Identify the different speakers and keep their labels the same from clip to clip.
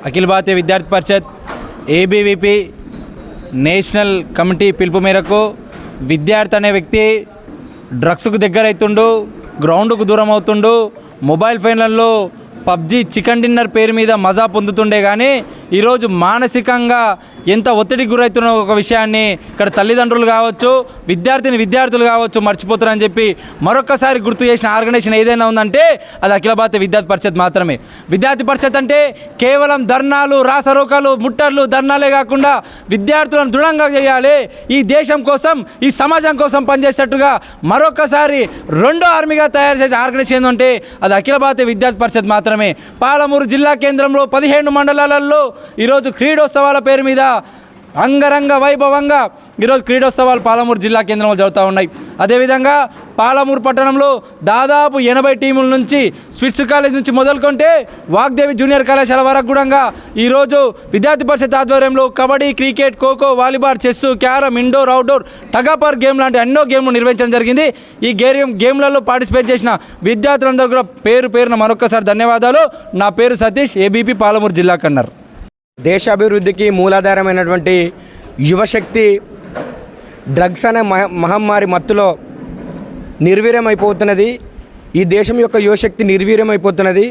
Speaker 1: అఖిల భారతీయ విద్యార్థి పరిషత్ ABVP national committee పిలుపు మేరకు విద్యార్థి అనే వ్యక్తి డ్రగ్స్కు దగ్గర అవుతుండు గ్రౌండ్కు దూరం అవుతుండు మొబైల్ ఫోన్లలో పబ్జి చికెన్ డిన్నర్ పేరు మీద మజా పొందుతుండే కానీ ఈరోజు మానసికంగా ఎంత ఒత్తిడికి గురవుతున్న ఒక విషయాన్ని ఇక్కడ తల్లిదండ్రులు కావచ్చు విద్యార్థిని విద్యార్థులు కావచ్చు మర్చిపోతారని చెప్పి మరొకసారి గుర్తు చేసిన ఆర్గనైజేషన్ ఏదైనా ఉందంటే అది అఖిల భారతీయ విద్యార్థి పరిషత్ మాత్రమే. విద్యార్థి పరిషత్ అంటే కేవలం ధర్నాలు రాసరోకాలు ముట్టర్లు ధర్నాలే కాకుండా విద్యార్థులను దృఢంగా చేయాలి. ఈ దేశం కోసం ఈ సమాజం కోసం పనిచేసేటట్టుగా మరొకసారి రెండో ఆర్మీగా తయారు చేసే ఆర్గనైజేషన్ ఏంటంటే అది అఖిల భారతీయ విద్యార్థి పరిషత్ మాత్రమే. పాలమూరు జిల్లా కేంద్రంలో పదిహేను మండలాలలో ఈరోజు క్రీడోత్సవాల పేరు మీద అంగరంగ వైభవంగా ఈరోజు క్రీడోత్సవాలు పాలమూరు జిల్లా కేంద్రంలో జరుగుతూ ఉన్నాయి. అదేవిధంగా పాలమూరు పట్టణంలో దాదాపు ఎనభై టీముల నుంచి స్విట్స్ కాలేజ్ నుంచి మొదలుకుంటే వాగ్దేవి జూనియర్ కళాశాల వరకు కూడా ఈరోజు విద్యార్థి పరిషత్ ఆధ్వర్యంలో kabaddi cricket kho kho volleyball chess carrom indoor outdoor tug of war game లాంటి ఎన్నో గేమ్లు నిర్వహించడం జరిగింది. ఈ గేమ్ గేమ్లలో పార్టిసిపేట్ చేసిన విద్యార్థులందరూ కూడా పేరు పేరున మరొకసారి ధన్యవాదాలు. నా పేరు సతీష్ ఏబీపీ పాలమూరు జిల్లా కన్నారు.
Speaker 2: దేశాభివృద్ధికి మూలాధారమైనటువంటి యువశక్తి డ్రగ్స్ అనే మహ మహమ్మారి మత్తులో నిర్వీర్యమైపోతున్నది. ఈ దేశం యొక్క యువశక్తి నిర్వీర్యమైపోతున్నది.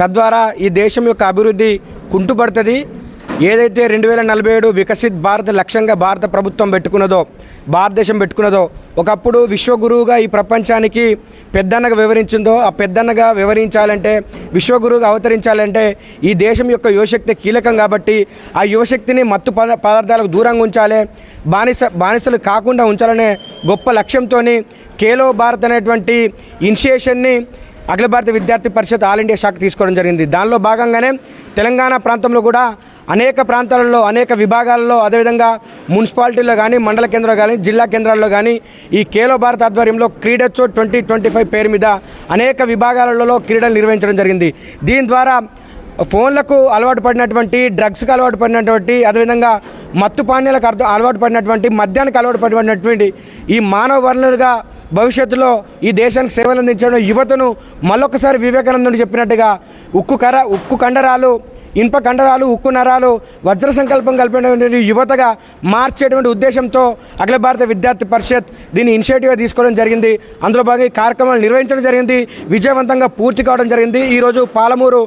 Speaker 2: తద్వారా ఈ దేశం యొక్క అభివృద్ధి కుంటుపడుతుంది. ఏదైతే రెండు వేల నలభై ఏడు వికసిత్ భారత్ లక్ష్యంగా భారత ప్రభుత్వం పెట్టుకున్నదో భారతదేశం పెట్టుకున్నదో ఒకప్పుడు విశ్వగురువుగా ఈ ప్రపంచానికి పెద్దన్నగా వివరించిందో ఆ పెద్దన్నగా వివరించాలంటే విశ్వగురువుగా అవతరించాలంటే ఈ దేశం యొక్క యువశక్తి కీలకం కాబట్టి ఆ యువశక్తిని మత్తు పద- పదార్థాలకు దూరంగా ఉంచాలి బానిస బానిసలు కాకుండా ఉంచాలనే గొప్ప లక్ష్యంతో ఖేలో భారత్ అనేటువంటి ఇనిషియేషన్ని అఖిల భారత విద్యార్థి పరిషత్ ఆల్ ఇండియా శాఖ తీసుకోవడం జరిగింది. దానిలో భాగంగానే తెలంగాణ ప్రాంతంలో కూడా అనేక ప్రాంతాలలో అనేక విభాగాలలో అదేవిధంగా మున్సిపాలిటీలో కానీ మండల కేంద్రాలు కానీ జిల్లా కేంద్రాల్లో కానీ ఈ కేలో భారత్ ఆధ్వర్యంలో క్రీడోత్సవ్ ట్వంటీ ట్వంటీ ఫైవ్ పేరు మీద అనేక విభాగాలలో క్రీడలు నిర్వహించడం జరిగింది. దీని ద్వారా ఫోన్లకు అలవాటు పడినటువంటి డ్రగ్స్కి అలవాటు పడినటువంటి అదేవిధంగా మత్తు పానీయాలకు అర్థం అలవాటు పడినటువంటి మద్యానికి అలవాటు పడినటువంటి ఈ మానవ వనరులుగా భవిష్యత్తులో ఈ దేశానికి సేవలు అందించడం యువతను మళ్ళొకసారి వివేకానందుడు చెప్పినట్టుగా ఉక్కు కర ఉక్కు కండరాలు ఇనుప కండరాలు ఉక్కు నరాలు వజ్ర సంకల్పం కలిపినటువంటి యువతగా మార్చేటువంటి ఉద్దేశంతో అఖిల భారత విద్యార్థి పరిషత్ దీన్ని ఇనిషియేటివ్గా తీసుకోవడం జరిగింది. అందులో భాగంగా కార్యక్రమాలు నిర్వహించడం జరిగింది. విజయవంతంగా పూర్తి కావడం జరిగింది. ఈరోజు పాలమూరు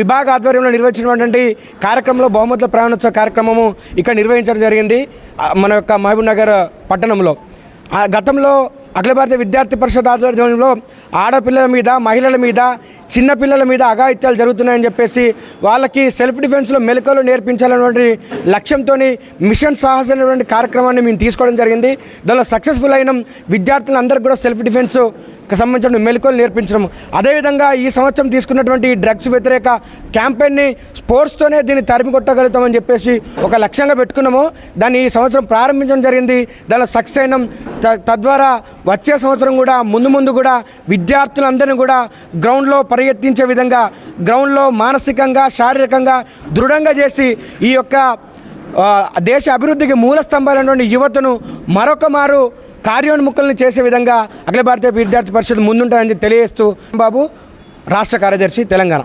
Speaker 2: విభాగ ఆధ్వర్యంలో నిర్వహించినటువంటి కార్యక్రమంలో బహుమతుల ప్రయాణోత్సవ కార్యక్రమము ఇక్కడ నిర్వహించడం జరిగింది. మన యొక్క మహబూబ్ నగర్ పట్టణంలో. ఆ గతంలో అఖిల భారత విద్యార్థి పరిషత్ ఆధ్వర్యంలో ఆడపిల్లల మీద మహిళల మీద చిన్నపిల్లల మీద అఘాయిత్యాలు జరుగుతున్నాయని చెప్పేసి వాళ్ళకి సెల్ఫ్ డిఫెన్స్లో మెలకువలు నేర్పించాలనేటువంటి లక్ష్యంతో మిషన్ సాహస్ అనేటువంటి కార్యక్రమాన్ని మేము తీసుకోవడం జరిగింది. దానిలో సక్సెస్ఫుల్ అయిన విద్యార్థులందరికీ కూడా సెల్ఫ్ డిఫెన్స్ సంబంధించిన మెలకువలు నేర్పించడం. అదేవిధంగా ఈ సంవత్సరం తీసుకున్నటువంటి డ్రగ్స్ వ్యతిరేక క్యాంపెయిన్ని స్పోర్ట్స్తోనే దీన్ని తరిమి కొట్టగలుగుతామని చెప్పేసి ఒక లక్ష్యంగా పెట్టుకున్నాము. దాన్ని ఈ సంవత్సరం ప్రారంభించడం జరిగింది. దానిలో సక్సెస్ అయినాం త- తద్వారా వచ్చే సంవత్సరం కూడా ముందు ముందు కూడా విద్యార్థులందరినీ కూడా గ్రౌండ్లో పరిగెత్తించే విధంగా గ్రౌండ్లో మానసికంగా శారీరకంగా దృఢంగా చేసి ఈ యొక్క దేశ అభివృద్ధికి మూల స్తంభాలైనటువంటి యువతను మరొక మారు కార్యోన్ముఖులను చేసే విధంగా అఖిల భారతీయ విద్యార్థి పరిషత్ ముందుంటుందని తెలియజేస్తూ బాబు రాష్ట్ర కార్యదర్శి తెలంగాణ.